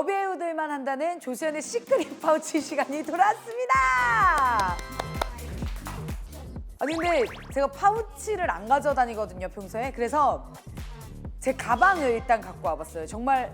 여배우들만 한다는 조수연의 시크릿 파우치 시간이 돌아왔습니다. 아니 근데 제가 파우치를 안 가져다니거든요 평소에. 그래서 제 가방을 일단 갖고 와봤어요. 정말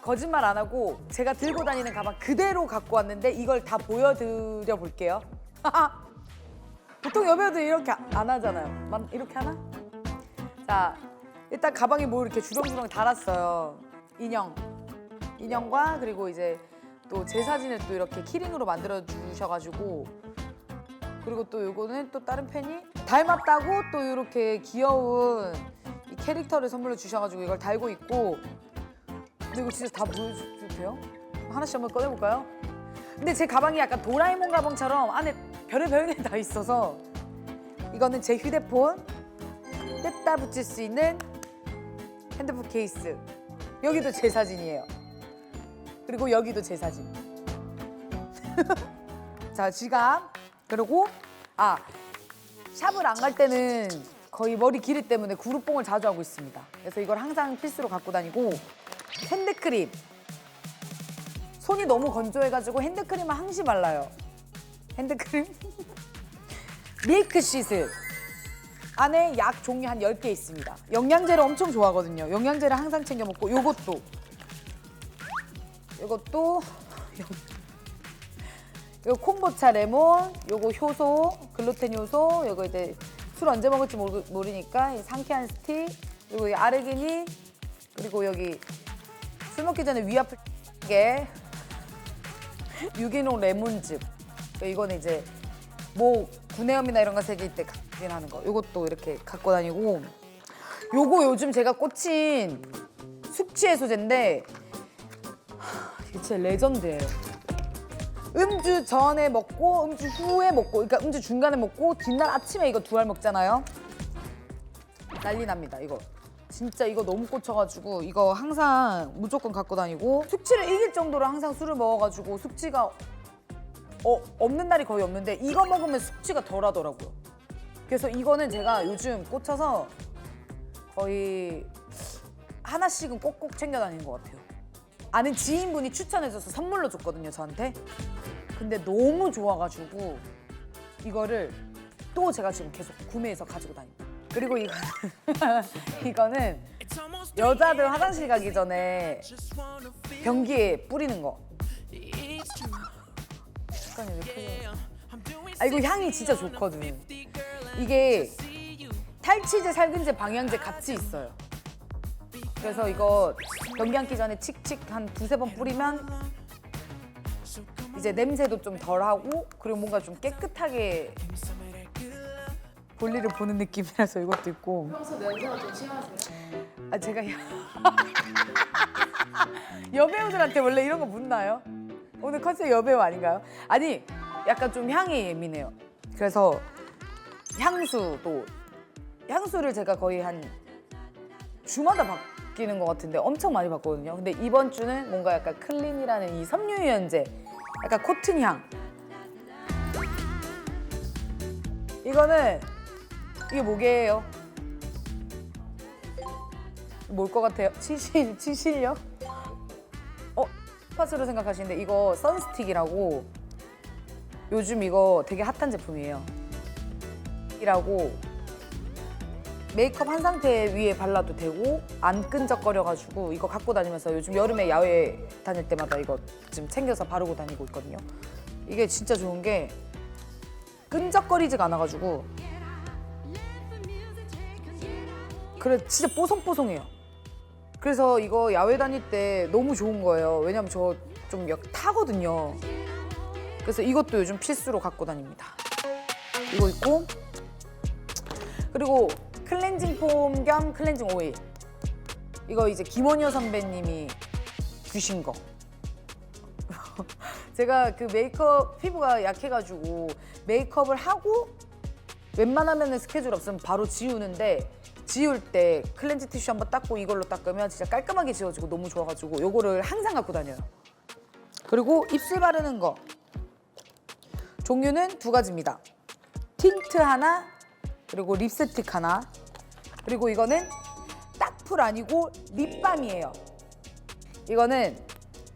거짓말 안 하고 제가 들고 다니는 가방 그대로 갖고 왔는데 이걸 다 보여드려 볼게요. 보통 여배우들 이렇게 안 하잖아요. 만- 이렇게 하나? 자 일단 가방에 뭐 이렇게 주렁주렁 달았어요. 인형 인형과 그리고 이제 또 제 사진을 또 이렇게 키링으로 만들어 주셔가지고 그리고 또 요거는 또 다른 팬이 닮았다고 또 이렇게 귀여운 이 캐릭터를 선물로 주셔가지고 이걸 달고 있고 근데 이거 진짜 다 보여줘도 돼요? 하나씩 한번 꺼내볼까요? 근데 제 가방이 약간 도라에몽 가방처럼 안에 별의별 게 다 있어서 이거는 제 휴대폰 뗐다 붙일 수 있는 핸드폰 케이스 여기도 제 사진이에요 그리고 여기도 제 사진 자 지갑 그리고 아 샵을 안 갈 때는 거의 머리 길이 때문에 구루뽕을 자주 하고 있습니다. 그래서 이걸 항상 필수로 갖고 다니고 핸드크림 손이 너무 건조해가지고 핸드크림을 항시 발라요. 핸드크림 밀크 시슬 안에 약 종류 한 10개 있습니다. 영양제를 엄청 좋아하거든요. 영양제를 항상 챙겨 먹고 요것도 요것도 이거 콤보차 레몬, 요거 효소, 글루텐 효소, 요거 이제 술 언제 먹을지 모르, 모르니까 이 상쾌한 스틱, 그리고 이 아르기닌, 그리고 여기 술 먹기 전에 위 아플 게 유기농 레몬즙. 이거는 이제 뭐 구내염이나 이런 거 생길 때 각진하는 거. 요것도 이렇게 갖고 다니고. 요거 요즘 제가 꽂힌 숙취 해소제인데 하, 이게 진짜 레전드예요. 음주 전에 먹고 음주 후에 먹고 그러니까 음주 중간에 먹고 뒷날 아침에 이거 두 알 먹잖아요. 난리 납니다 이거. 진짜 이거 너무 꽂혀가지고 이거 항상 무조건 갖고 다니고 숙취를 이길 정도로 항상 술을 먹어가지고 숙취가 어, 없는 날이 거의 없는데 이거 먹으면 숙취가 덜 하더라고요. 그래서 이거는 제가 요즘 꽂혀서 거의 하나씩은 꼭꼭 챙겨 다니는 것 같아요 아는 지인분이 추천해줘서 선물로 줬거든요 저한테. 근데 너무 좋아가지고 이거를 또 제가 지금 계속 구매해서 가지고 다닙니다 그리고 이거 이거는 여자들 화장실 가기 전에 변기에 뿌리는 거. 왜 이렇게 아 이거 향이 진짜 좋거든. 이게 탈취제 살균제 방향제 같이 있어요 그래서 이거 변기 앉기 전에 칙칙 한 두세 번 뿌리면 이제 냄새도 좀 덜하고 그리고 뭔가 좀 깨끗하게 볼일을 보는 느낌이라서 이것도 있고 평소 냄새가 좀 심하세요? 아 제가 여... 여배우들한테 원래 이런 거 묻나요? 오늘 컨셉 여배우 아닌가요? 아니 약간 좀 향에 예민해요 그래서 향수도 향수를 제가 거의 한 주마다 바 뀌는 것 같은데 엄청 많이 바꿨거든요. 근데 이번 주는 뭔가 약간 클린이라는 이 섬유유연제, 약간 코튼 향. 이거는 이게 뭐게요? 뭘 것 같아요? 치실, 치실요? 어, 스파스로 생각하시는데 이거 선스틱이라고 요즘 이거 되게 핫한 제품이에요. 이라고 메이크업 한 상태 위에 발라도 되고 안 끈적거려가지고 이거 갖고 다니면서 요즘 여름에 야외 다닐 때마다 이거 지금 챙겨서 바르고 다니고 있거든요. 이게 진짜 좋은 게 끈적거리지가 않아가지고 그래 진짜 뽀송뽀송해요. 그래서 이거 야외 다닐 때 너무 좋은 거예요. 왜냐면 저 좀 타거든요. 그래서 이것도 요즘 필수로 갖고 다닙니다. 이거 있고 그리고 클렌징 폼 겸 클렌징 오일. 이거 이제 김원효 선배님이 주신 거. 제가 그 메이크업 피부가 약해가지고 메이크업을 하고 웬만하면 스케줄 없으면 바로 지우는데 지울 때 클렌즈 티슈 한번 닦고 이걸로 닦으면 진짜 깔끔하게 지워지고 너무 좋아가지고 요거를 항상 갖고 다녀요. 그리고 입술 바르는 거 종류는 두 가지입니다. 틴트 하나 그리고 립스틱 하나 그리고 이거는 딱풀 아니고 립밤이에요. 이거는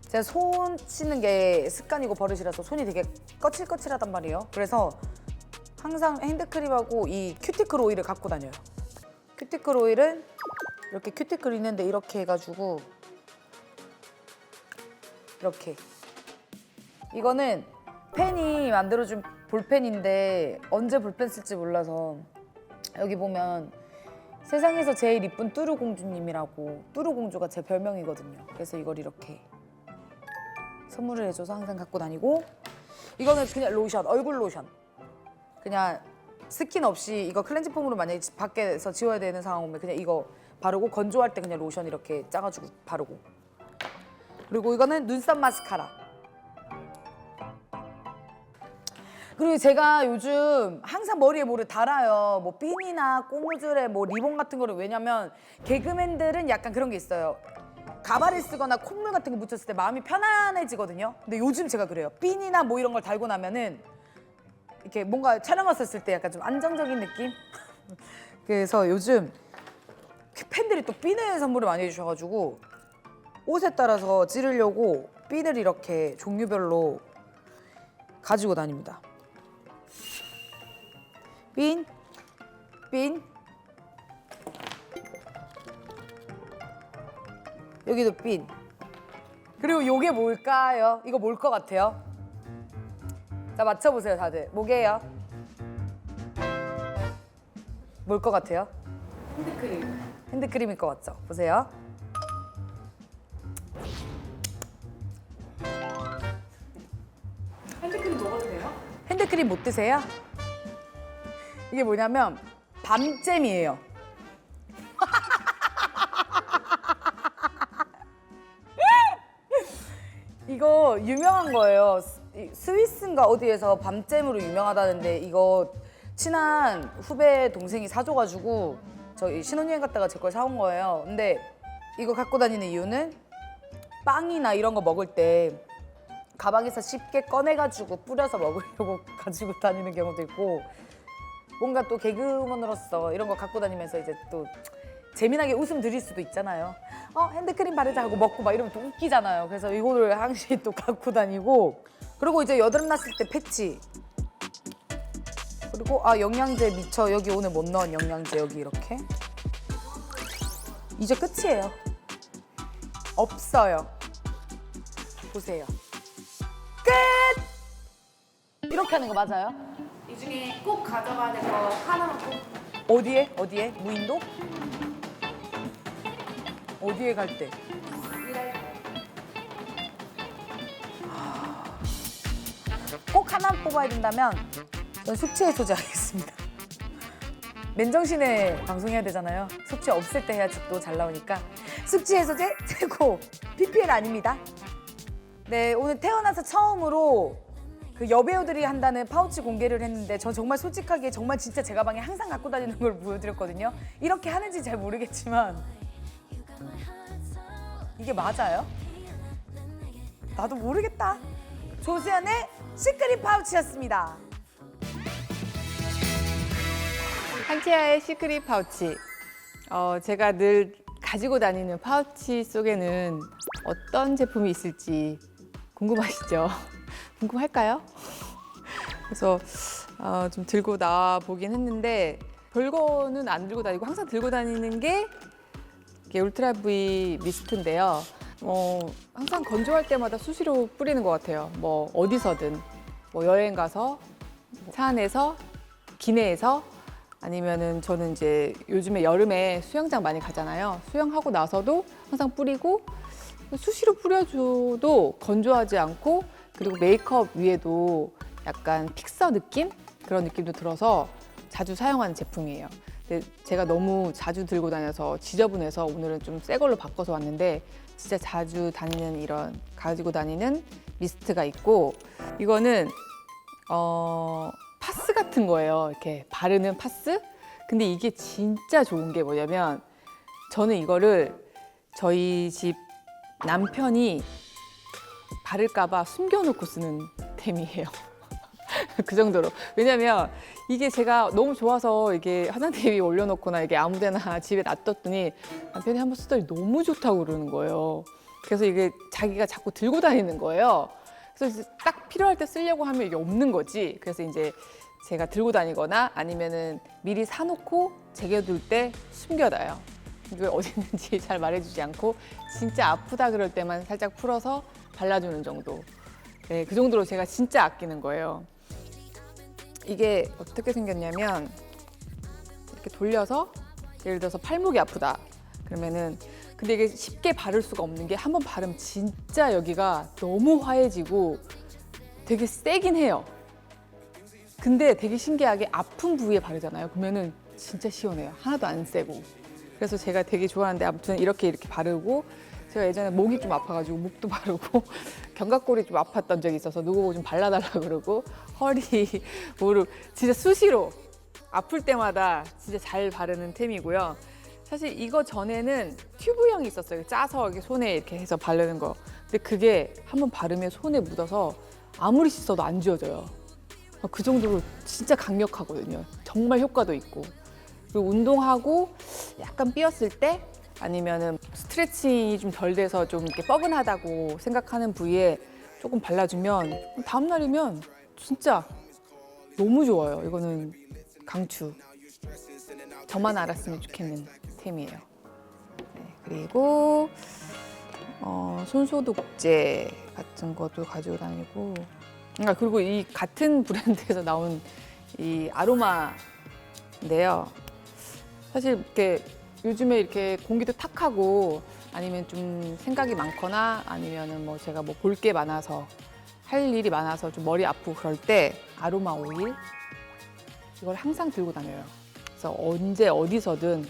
제가 손 씻는 게 습관이고 버릇이라서 손이 되게 거칠거칠하단 말이에요. 그래서 항상 핸드크림하고 이 큐티클 오일을 갖고 다녀요. 큐티클 오일은 이렇게 큐티클 있는데 이렇게 해가지고 이렇게 이거는 펜이 만들어준 볼펜인데 언제 볼펜 쓸지 몰라서 여기 보면 세상에서 제일 이쁜 뚜루 공주님이라고 뚜루 공주가 제 별명이거든요. 그래서 이걸 이렇게 선물을 해줘서 항상 갖고 다니고 이거는 그냥 로션, 얼굴 로션. 그냥 스킨 없이 이거 클렌징 폼으로 만약에 집 밖에서 지워야 되는 상황 오면 그냥 이거 바르고 건조할 때 그냥 로션 이렇게 짜가지고 바르고 그리고 이거는 눈썹 마스카라 그리고 제가 요즘 항상 머리에 뭐를 달아요. 뭐 핀이나 꼬무줄에 뭐 리본 같은 거를 왜냐면 개그맨들은 약간 그런 게 있어요. 가발을 쓰거나 콧물 같은 거 묻혔을 때 마음이 편안해지거든요. 근데 요즘 제가 그래요. 핀이나 뭐 이런 걸 달고 나면은 이렇게 뭔가 촬영 왔었을 때 약간 좀 안정적인 느낌? 그래서 요즘 팬들이 또 핀을 선물을 많이 해주셔가지고 옷에 따라서 찌르려고 핀을 이렇게 종류별로 가지고 다닙니다. 핀, 핀. 여기도 핀. 그리고 요게 뭘까요? 이거 뭘 것 같아요? 자 맞춰보세요 다들. 뭐게요? 뭘 것 같아요? 핸드크림. 핸드크림일 것 같죠? 보세요. 핸드크림 먹어도 돼요? 핸드크림 못 드세요? 이게 뭐냐면 밤잼이에요. 이거 유명한 거예요. 스위스인가 어디에서 밤잼으로 유명하다는데 이거 친한 후배 동생이 사줘가지고 저희 신혼여행 갔다가 제 걸 사온 거예요. 근데 이거 갖고 다니는 이유는 빵이나 이런 거 먹을 때 가방에서 쉽게 꺼내가지고 뿌려서 먹으려고 가지고 다니는 경우도 있고 뭔가 또 개그우먼으로서 이런 거 갖고 다니면서 이제 또 재미나게 웃음 드릴 수도 있잖아요. 어 핸드크림 바르자 하고 먹고 막 이러면 또 웃기잖아요. 그래서 이거를 항시 또 갖고 다니고 그리고 이제 여드름 났을 때 패치 그리고 아 영양제 미쳐 여기 오늘 못 넣은 영양제 여기 이렇게 이제 끝이에요. 없어요. 보세요. 끝! 이렇게 하는 거 맞아요? 이 중에 꼭 가져가야 될 거 하나만 꼭 어디에? 어디에? 무인도? 어디에 갈 때? 때. 꼭 하나 뽑아야 된다면 전 숙취 해소제 하겠습니다. 맨정신에 방송해야 되잖아요. 숙취 없을 때 해야지 또 잘 나오니까 숙취 해소제 최고 PPL 아닙니다. 네 오늘 태어나서 처음으로 그 여배우들이 한다는 파우치 공개를 했는데 저 정말 솔직하게 정말 진짜 제 가방에 항상 갖고 다니는 걸 보여드렸거든요. 이렇게 하는지 잘 모르겠지만 이게 맞아요? 나도 모르겠다. 조수연의 시크릿 파우치였습니다. 한티아의 시크릿 파우치. 어, 제가 늘 가지고 다니는 파우치 속에는 어떤 제품이 있을지 궁금하시죠? 궁금할까요? 그래서 어, 좀 들고 나와 보긴 했는데 별거는 안 들고 다니고 항상 들고 다니는 게 울트라 V 미스트인데요. 어, 항상 건조할 때마다 수시로 뿌리는 것 같아요. 뭐 어디서든 뭐 여행 가서 차 안에서 기내에서 아니면은 저는 이제 요즘에 여름에 수영장 많이 가잖아요. 수영하고 나서도 항상 뿌리고 수시로 뿌려줘도 건조하지 않고 그리고 메이크업 위에도 약간 픽서 느낌 그런 느낌도 들어서 자주 사용하는 제품이에요. 근데 제가 너무 자주 들고 다녀서 지저분해서 오늘은 좀 새 걸로 바꿔서 왔는데 진짜 자주 다니는 이런 가지고 다니는 미스트가 있고 이거는 어 파스 같은 거예요. 이렇게 바르는 파스. 근데 이게 진짜 좋은 게 뭐냐면 저는 이거를 저희 집 남편이 바를까봐 숨겨놓고 쓰는 템이에요. 그 정도로. 왜냐면 이게 제가 너무 좋아서 이게 화장대 위에 올려놓거나 이게 아무데나 집에 놔뒀더니 남편이 한번 쓰더니 너무 좋다고 그러는 거예요. 그래서 이게 자기가 자꾸 들고 다니는 거예요. 그래서 딱 필요할 때 쓰려고 하면 이게 없는 거지. 그래서 이제 제가 들고 다니거나 아니면은 미리 사놓고 제껴둘 때 숨겨놔요. 이게 어디 있는지 잘 말해주지 않고 진짜 아프다 그럴 때만 살짝 풀어서 발라주는 정도. 네, 그 정도로 제가 진짜 아끼는 거예요. 이게 어떻게 생겼냐면 이렇게 돌려서 예를 들어서 팔목이 아프다. 그러면은 근데 이게 쉽게 바를 수가 없는 게 한 번 바르면 진짜 여기가 너무 화해지고 되게 세긴 해요. 근데 되게 신기하게 아픈 부위에 바르잖아요. 그러면은 진짜 시원해요. 하나도 안 세고. 그래서 제가 되게 좋아하는데 아무튼 이렇게 이렇게 바르고 제가 예전에 목이 좀 아파가지고 목도 바르고 견갑골이 좀 아팠던 적이 있어서 누구 보고 좀 발라달라 그러고 허리, 무릎 진짜 수시로 아플 때마다 진짜 잘 바르는 템이고요. 사실 이거 전에는 튜브형이 있었어요. 짜서 이렇게 손에 이렇게 해서 바르는 거. 근데 그게 한번 바르면 손에 묻어서 아무리 씻어도 안 지워져요. 그 정도로 진짜 강력하거든요. 정말 효과도 있고. 그리고 운동하고 약간 삐었을 때 아니면은 스트레칭이 좀 덜 돼서 좀 이렇게 뻐근하다고 생각하는 부위에 조금 발라주면 다음 날이면 진짜 너무 좋아요. 이거는 강추. 저만 알았으면 좋겠는 템이에요. 네, 그리고 어, 손소독제 같은 것도 가지고 다니고. 아, 그리고 이 같은 브랜드에서 나온 이 아로마인데요. 사실 이렇게 요즘에 이렇게 공기도 탁하고 아니면 좀 생각이 많거나 아니면은 뭐 제가 뭐 볼 게 많아서 할 일이 많아서 좀 머리 아프고 그럴 때 아로마 오일 이걸 항상 들고 다녀요. 그래서 언제 어디서든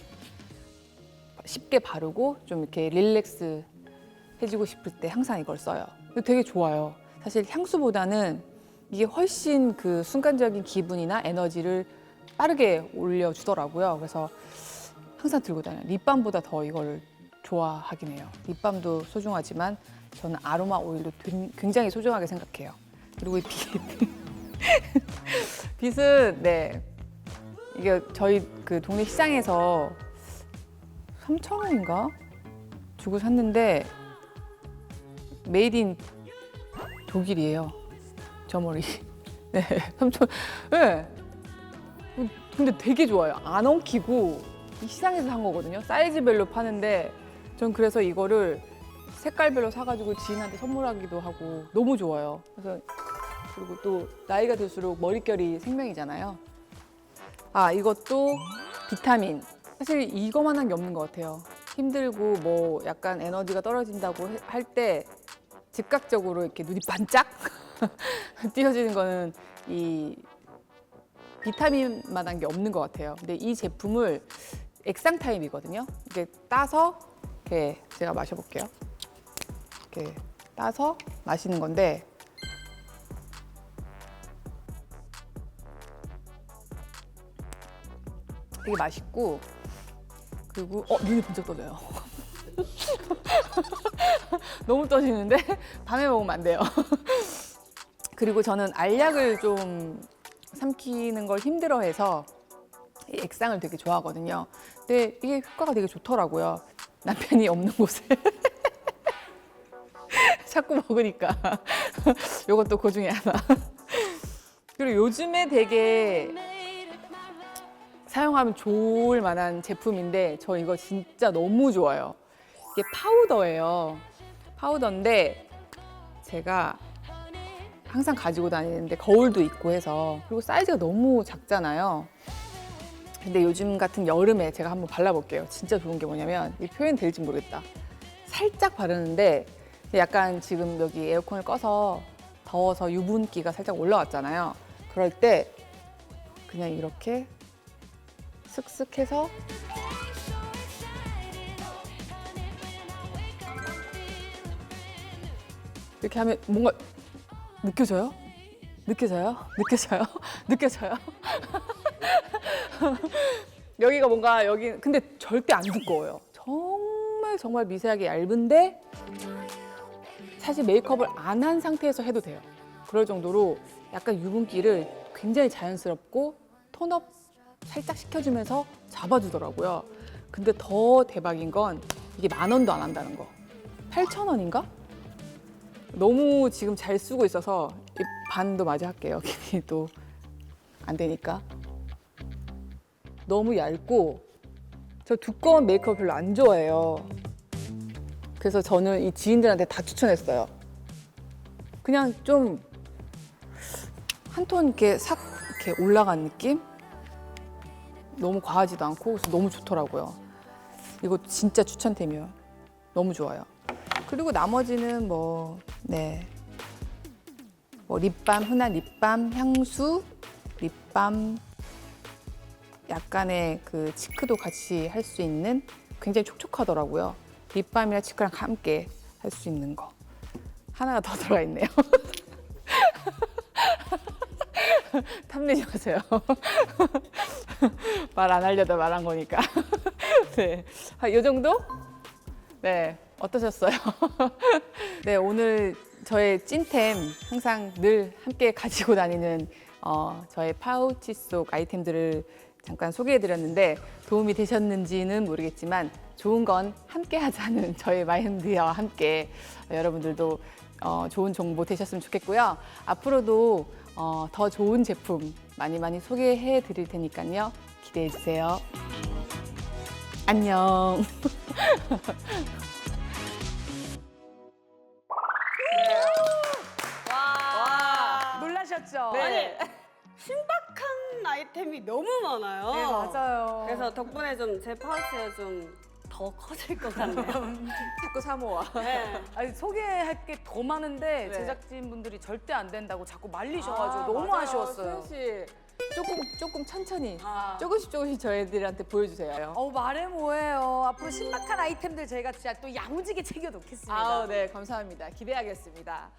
쉽게 바르고 좀 이렇게 릴렉스 해주고 싶을 때 항상 이걸 써요. 되게 좋아요. 사실 향수보다는 이게 훨씬 그 순간적인 기분이나 에너지를 빠르게 올려주더라고요. 그래서 항상 들고 다녀요. 립밤보다 더 이걸 좋아하긴 해요. 립밤도 소중하지만 저는 아로마 오일도 굉- 굉장히 소중하게 생각해요. 그리고 이 빛. 빛은 네 이게 저희 그 동네 시장에서 3천 원인가 주고 샀는데 메이드 인 독일이에요. 저 머리. 네, 3천. 네. 근데 되게 좋아요. 안 엉키고 이 시장에서 산 거거든요. 사이즈별로 파는데 전 그래서 이거를 색깔별로 사가지고 지인한테 선물하기도 하고 너무 좋아요. 그래서 그리고 또 나이가 들수록 머릿결이 생명이잖아요. 아 이것도 비타민. 사실 이거만 한 게 없는 것 같아요. 힘들고 뭐 약간 에너지가 떨어진다고 할 때 즉각적으로 이렇게 눈이 반짝 띄어지는 거는 이 비타민만 한 게 없는 것 같아요. 근데 이 제품을 액상 타입이거든요. 이게 따서 이렇게 제가 마셔볼게요. 이렇게 따서 마시는 건데 되게 맛있고 그리고 어 눈이 번쩍 떠져요. 너무 떠지는데 밤에 먹으면 안 돼요. 그리고 저는 알약을 좀 삼키는 걸 힘들어해서 이 액상을 되게 좋아하거든요. 근데 이게 효과가 되게 좋더라고요. 남편이 없는 곳에 자꾸 먹으니까 이것도 그 중에 하나. 그리고 요즘에 되게 사용하면 좋을 만한 제품인데 저 이거 진짜 너무 좋아요. 이게 파우더예요. 파우더인데 제가 항상 가지고 다니는데 거울도 있고 해서 그리고 사이즈가 너무 작잖아요. 근데 요즘 같은 여름에 제가 한번 발라볼게요. 진짜 좋은 게 뭐냐면 이 표현 될지 모르겠다. 살짝 바르는데 약간 지금 여기 에어컨을 꺼서 더워서 유분기가 살짝 올라왔잖아요. 그럴 때 그냥 이렇게 슥슥 해서 이렇게 하면 뭔가 느껴져요? 느껴져요? 느껴져요? 느껴져요? 여기가 뭔가 여기 근데 절대 안 두꺼워요. 정말 정말 미세하게 얇은데 사실 메이크업을 안 한 상태에서 해도 돼요. 그럴 정도로 약간 유분기를 굉장히 자연스럽고 톤업 살짝 시켜주면서 잡아주더라고요. 근데 더 대박인 건 이게 만 원도 안 한다는 거. 8,000원인가? 너무 지금 잘 쓰고 있어서 이 반도 마저 할게요. 또안 되니까. 너무 얇고 저 두꺼운 메이크업 별로 안 좋아해요. 그래서 저는 이 지인들한테 다 추천했어요. 그냥 좀 한 톤 이렇게 싹 이렇게 올라간 느낌? 너무 과하지도 않고 그래서 너무 좋더라고요. 이거 진짜 추천템이에요. 너무 좋아요. 그리고 나머지는 뭐, 네. 뭐 립밤, 흔한 립밤, 향수, 립밤, 약간의 그 치크도 같이 할 수 있는 굉장히 촉촉하더라고요. 립밤이랑 치크랑 함께 할 수 있는 거. 하나가 더 들어가 있네요. 탐내지 마세요. 말 안 하려다 말한 거니까. 네. 아, 요 정도? 네. 어떠셨어요? 네, 오늘 저의 찐템 항상 늘 함께 가지고 다니는 어, 저의 파우치 속 아이템들을 잠깐 소개해 드렸는데 도움이 되셨는지는 모르겠지만 좋은 건 함께 하자는 저의 마인드와 함께 여러분들도 어, 좋은 정보 되셨으면 좋겠고요. 앞으로도 어, 더 좋은 제품 많이 많이 소개해 드릴 테니까요. 기대해 주세요. 안녕. 와. 놀라셨죠? 네. 신박한 아이템이 너무 많아요. 네, 맞아요. 그래서 덕분에 좀 제 파우치가 좀 더 커질 것 같네요. 자꾸 사모아. 네. 아니 소개할 게 더 많은데 네. 제작진 분들이 절대 안 된다고 자꾸 말리셔가지고 아, 너무 맞아요. 아쉬웠어요. 소연 씨 조금 조금 천천히 아. 조금씩 조금씩 저희들한테 보여주세요. 어우 말해 뭐해요. 앞으로 신박한 아이템들 저희가 진짜 또 야무지게 챙겨 놓겠습니다. 아우 네 감사합니다. 기대하겠습니다.